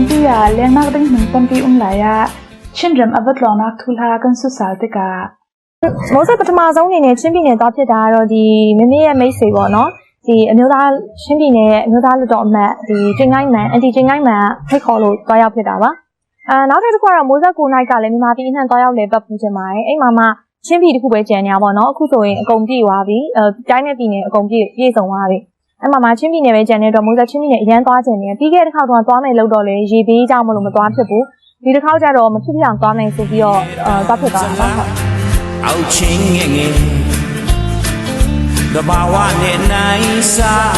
မြန်မာရမ်တီယာလဲ nak ding hun tam pi um la ya chin ram avat lo nak thula kan su sal te ka မိုးဆက်ပထမဆုံးအနေနဲ့ချင်းပြည်နယ်သွားဖြစ်တာကတော့ဒီမမေရဲ့မိတ်ဆွေပေါ့နော်ဒီအမျိုးသားချင်းပြည်နယ်ရဲ့အမျိုးသားလူတော်အမတ်ဒီချင်းကိုင်းမန်အန်တီချင်းကိုင်းမန်ဖိတ်ခေါ်လို့သွားရောက်ဖြစ်တာပါအာနောက်တစ်ခုကတော့မိုးဆက်ကိုနိုင်ကလည်းမြန်မာပြည်အနှံ့သွားရောက်လေပတ်ပူးချင်ပါတယ်အဲ့မှာမှချင်းပြည်တစ်ခုပဲကြံနေရပါတော့အခုဆိုရင်အကုန်ပြည့်သွားပြီအဲတိုင်းနဲ့ပြည်နယ်အကုန်ပြည့်ပြည့်စုံသွားပြီ အဲ့မှာမှချင်းပြည်နယ်ပဲကြံနေတော့မိုးဆက်ချင်းပြည်နယ်အရန်သွားချင်တယ်ပြီးခဲ့တဲ့တစ်ခါတော့သွားမယ်လို့တော့လေရေပေးကြောင်းမလို့မသွားဖြစ်ဘူးဒီတစ်ခါကျတော့မဖြစ်ဖြစ်အောင်သွားမယ်ဆိုပြီးတော့အဲသွားဖြစ်သွားတာပါဟုတ်အောက်ချင်းငယ်ငယ်တဘာဝနဲ့နိုင်စား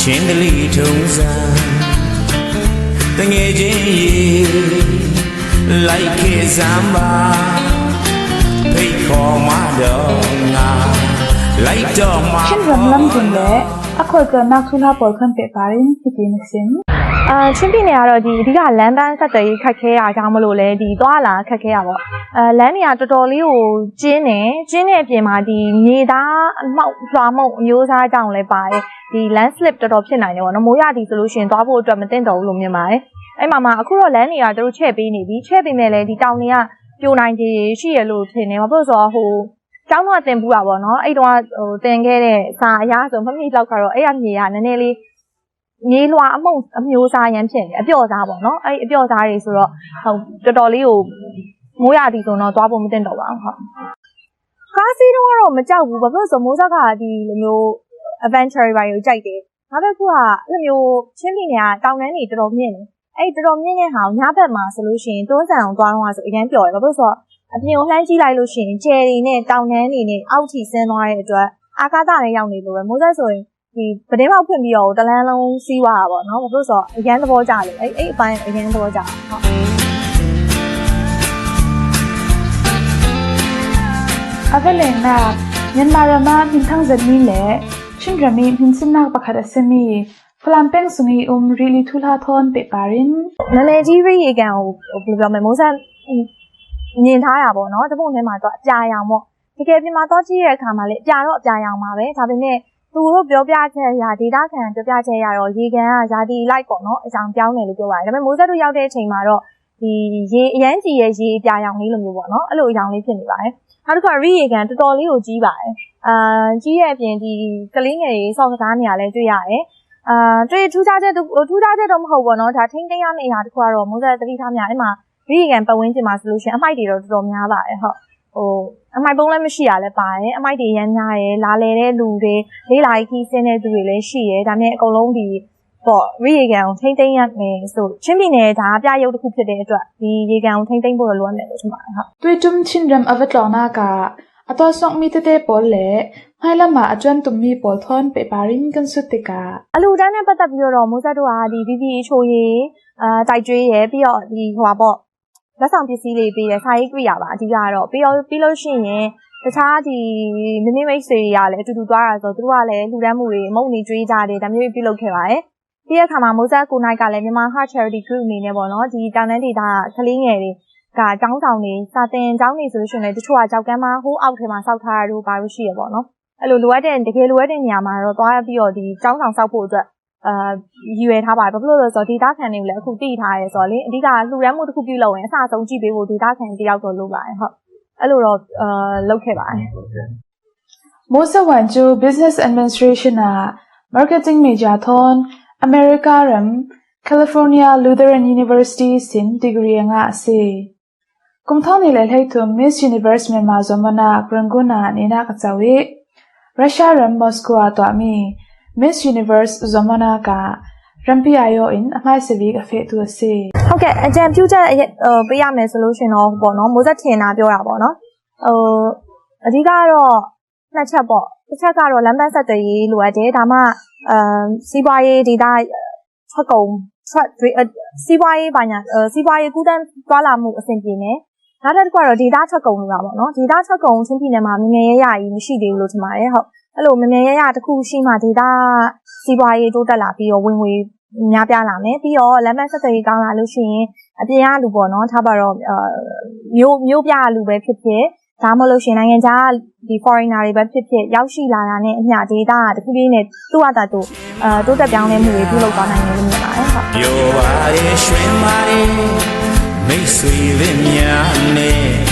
ချင်းကလေးထုံးစံတငယ်ချင်းရေလိုက်ခေစမ်းပါဖိတ်ခေါ်မတော့ငါလိုက်တော့မှာ chin ram lam jin le akhoi ka nak thula pol khan pe parin hiti ni sim အာချင်းပြည်နယ်ကတော့ဒီအဓိကလမ်းပန်းဆက်သွယ်ရေးခက်ခဲတာကြောင့်မလို့လဲဒီသွားလာခက်ခဲရပါအဲလမ်းတွေကတော်တော်လေးကိုကျင်းတယ်ကျင်းတဲ့အပြင်မှာဒီမြေသားအမောက်လွှာမုံအမျိုးအစားကြောင့်လည်းပါတယ်ဒီ land slip တော်တော်ဖြစ်နိုင်တယ်ပေါ့နော်မိုးရသည်ဆိုလို့ရှိရင်သွားဖို့အတွက်မသင့်တော်ဘူးလို့မြင်ပါတယ်အဲ့မှာမှအခုတော့လမ်းတွေကတို့ချဲ့ပေးနေပြီချဲ့ပေးမဲ့လဲဒီတောင်တွေကပြိုနိုင်တယ်ရှိရလို့ထင်တယ်ဘာလို့လဲဆိုတော့ဟို ကျောင်းတော့တင်ပူတာပေါ့နော်အဲ့တော့ဟိုတင်ခဲ့တဲ့စာအရာဆိုမမိလောက်ကတော့အဲ့ရမြေကနည်းနည်းလေးမြေလွှာအမုံအမျိုးအစားရမ်းဖြစ်နေအပျော့စားပေါ့နော်အဲ့ဒီအပျော့စားတွေဆိုတော့ဟုတ်တော်တော်လေးကိုမိုးရသည်ဆိုတော့သွားဖို့မတင်တော့ပါဘူးဟုတ်ကားစီးတော့ကတော့မကြောက်ဘူးဘာဖြစ်လို့လဲဆိုမိုးဆက်ကဒီလိုမျိုး adventure တွေပါကိုကြိုက်တယ်ဒါပေမဲ့ခုကအဲ့လိုမျိုးချင်းပြည်နယ်ကတောင်တန်းတွေတော်တော်မြင့်နေအဲ့ဒီတော်တော်မြင့်တဲ့ဟာကိုညဘက်မှာဆိုလို့ရှိရင်တွန်းဆန်အောင်သွားတော့ဆိုအရင်ပျော်တယ်ဘာဖြစ်လို့လဲဆိုတော့ အပြင်ကိုလှမ်းကြည့်လိုက်လို့ရှိရင်ကျယ်တွေနဲ့တောင်တန်းတွေနဲ့အောက်ထိဆင်းသွားတဲ့အတွက်အာကာသနဲ့ရောက်နေလို့ပဲမိုးဆက်ဆိုရင်ဒီပတင်းပေါက်ဖွင့်ပြီးတော့တလန်းလုံးစီးသွားတာပေါ့နော်ဘာလို့လဲဆိုတော့အရန်သဘောကျတယ်အဲ့အဲ့အပိုင်းအရန်သဘောကျတယ်ဟုတ် avale na myanmar ma min thang zan mi le chin ram mi min sin nak pakhat asemi flam peng sungi um really thula thon pe parin နာမည်ကြီးရိရေကန်ကိုဘယ်လိုပြောမလဲမိုးဆက် မြင်ထားတာပေါ့နော်တပုတ်ထဲမှာတော့အပြာရောင်ပေါ့တကယ်ပြင်မှာတော့ကြည့်ရတဲ့အခါမှာလေအပြာတော့အပြာရောင်ပါပဲဒါပေမဲ့သူတို့ပြောပြချက်အရာဒေတာခံပြောပြချက်အရတော့ရေကန်ကယာတီလိုက်ပေါ့နော်အကြောင်ပြောင်းတယ်လို့ပြောပါတယ်ဒါပေမဲ့မိုးဆက်တို့ရောက်တဲ့အချိန်မှာတော့ဒီရေအရန်ကြီးရဲ့ရေအပြာရောင်လေးလိုမျိုးပေါ့နော်အဲ့လိုအရောင်လေးဖြစ်နေပါတယ်နောက်တစ်ခါရိရေကန်တော်တော်လေးကိုကြီးပါတယ်အာကြီးရဲ့အပြင်ဒီကလေးငယ်ရေးဆော့ကစားနေရလဲတွေ့ရတယ်အာတွေ့ထူးခြားချက်ထူးခြားချက်တော့မဟုတ်ဘောနော်ဒါထိမ့်သိမ်းရမယ့်အရာတစ်ခုကတော့မိုးဆက်သတိထားများအဲ့မှာ ရိရေကန်ပတ်ဝန်းကျင်မှာဆိုလို့ရှိရင်အမိုက်တွေတော့တော်တော်များပါတယ်ဟုတ်ဟိုအမိုက်ပုံးလည်းမရှိရလဲပါတယ်အမိုက်တွေရမ်းများတယ်လာလေတဲ့လူတွေလေးလာခီးဆင်းတဲ့သူတွေလည်းရှိတယ်ဒါနဲ့အကုန်လုံးဒီပေါ့ရိရေကန်ကိုထိမ့်သိမ်းရမယ်ဆိုချင်းပြည်နယ်ဒါပြရုပ်တစ်ခုဖြစ်တဲ့အတွက်ဒီရေကန်ကိုထိမ့်သိမ်းဖို့လိုအပ်မယ်လို့ထင်ပါတယ်ဟုတ် tui tum chin ram avat lo na ka ato sok mi te te pol le hai lama achon tum mi pol thon pe parin kan su te ka အလူတန်းနဲ့ပတ်သက်ပြီးတော့မိုးဆက်တို့ကဒီ VV ချိုးရေးအာတိုက်ကျွေးရယ်ပြီးတော့ဒီဟိုပါပေါ့ လက်ဆောင်ပစ္စည်းတွေပေးတယ်စာရေးတွေ့ရပါအဓိကကတော့ပြီးတော့ပြီးလို့ရှိရင်တခြားဒီမင်းမိတ်ဆွေတွေကလည်းအတူတူသွားတာဆိုတော့သူတို့ကလည်းလူတန်းမှုတွေမုံနေကျွေးကြတယ်ဒါမျိုးပြုလုပ်ခဲ့ပါတယ်ပြီးတဲ့အခါမှာမိုးဆက်ကိုနိုင်ကလည်းမြန်မာ Heart Charity Group အနေနဲ့ပေါ့နော်ဒီတောင်တန်းဒေသကလေးငယ်တွေကကျောင်းဆောင်တွေစာသင်ကျောင်းတွေဆိုလို့ရှိရင်လည်းတချို့ကကြောက်ကမ်းမဟိုးအောက်ထဲမှာစောက်ထားတာတို့ဘာလို့ရှိရပေါ့နော်အဲ့လိုလိုအပ်တဲ့တကယ်လိုအပ်တဲ့နေရာမှာတော့သွားပြီးတော့ဒီကျောင်းဆောင်စောက်ဖို့အတွက် အာရည်ရွယ်ထားပါတယ်ဘာဖြစ်လို့လဲဆိုတော့ဒေတာခံတွေကိုလည်းအခုသိထားရဲဆိုတော့လေအဓိကလှူရမ်းမှုတစ်ခုပြုလုပ်ရင်အစအဆုံးကြည့်ပေးဖို့ဒေတာခံတယောက်တော့လုပ်ပါတယ်ဟုတ်အဲ့လိုတော့အာလုပ်ခဲ့ပါတယ် Mosa Wanju Business Administration na Marketing Major Thon America Ram California Lutheran University sin degree nga ase Kumthon ni le lai thu Miss Universe Myanmar zomana Granguna ni na ka chawi Russia Ram Moscow to ami Miss Universe zomana ka Rampi ayo in amai sevi ka fe tu ase ဟုတ်ကဲ့အကြံပြုချက်အရင်ဟိုပေးရမယ်ဆိုလို့ရှရင်တော့ပေါ့နော်မိုးဆက်ထင်တာပြောတာပေါ့နော်ဟိုအဓိကကတော့နှစ်ချက်ပေါ့တစ်ချက်ကတော့လမ်းပန်းဆက်သွယ်ရေးလိုအပ်တယ်ဒါမှအမ်စီးပွားရေးဒေတာထွက်ကုန်ထွက်တွေစီးပွားရေးဘာညာစီးပွားရေးကူးတန်းသွားလာမှုအဆင်ပြေနေနောက်တစ်ခုကတော့ဒေတာထွက်ကုန်လို့ပါပေါ့နော်ဒေတာထွက်ကုန်ချင်းပြည်နယ်မှာငငယ်ရရကြီးမရှိသေးဘူးလို့ထင်ပါတယ်ဟုတ် အဲ့လိုငငယ်ရရတစ်ခုရှိမှဒေတာစီးပွားရေးတိုးတက်လာပြီးတော့ဝင်ငွေများပြားလာမယ်ပြီးတော့လမ်းမဆက်သွယ်ရေးကောင်းလာလို့ရှိရင်အပြင်ကလူပေါ့နော်ထားပါတော့အာမျိုးမျိုးပြလူပဲဖြစ်ဖြစ်ဒါမှမဟုတ်လို့ရှရင်နိုင်ငံခြားဒီ foreigner တွေပဲဖြစ်ဖြစ်ရောက်ရှိလာတာနဲ့အမျှဒေတာကတခုလေးနဲ့သူ့အတာသူအဲတိုးတက်ပြောင်းလဲမှုတွေပြုလုပ်သွားနိုင်တယ်လို့မြင်ပါတယ်ဟုတ်ပြောပါရဲ့ရွှင်ပါရဲ့မိတ်ဆွေလေးများနဲ့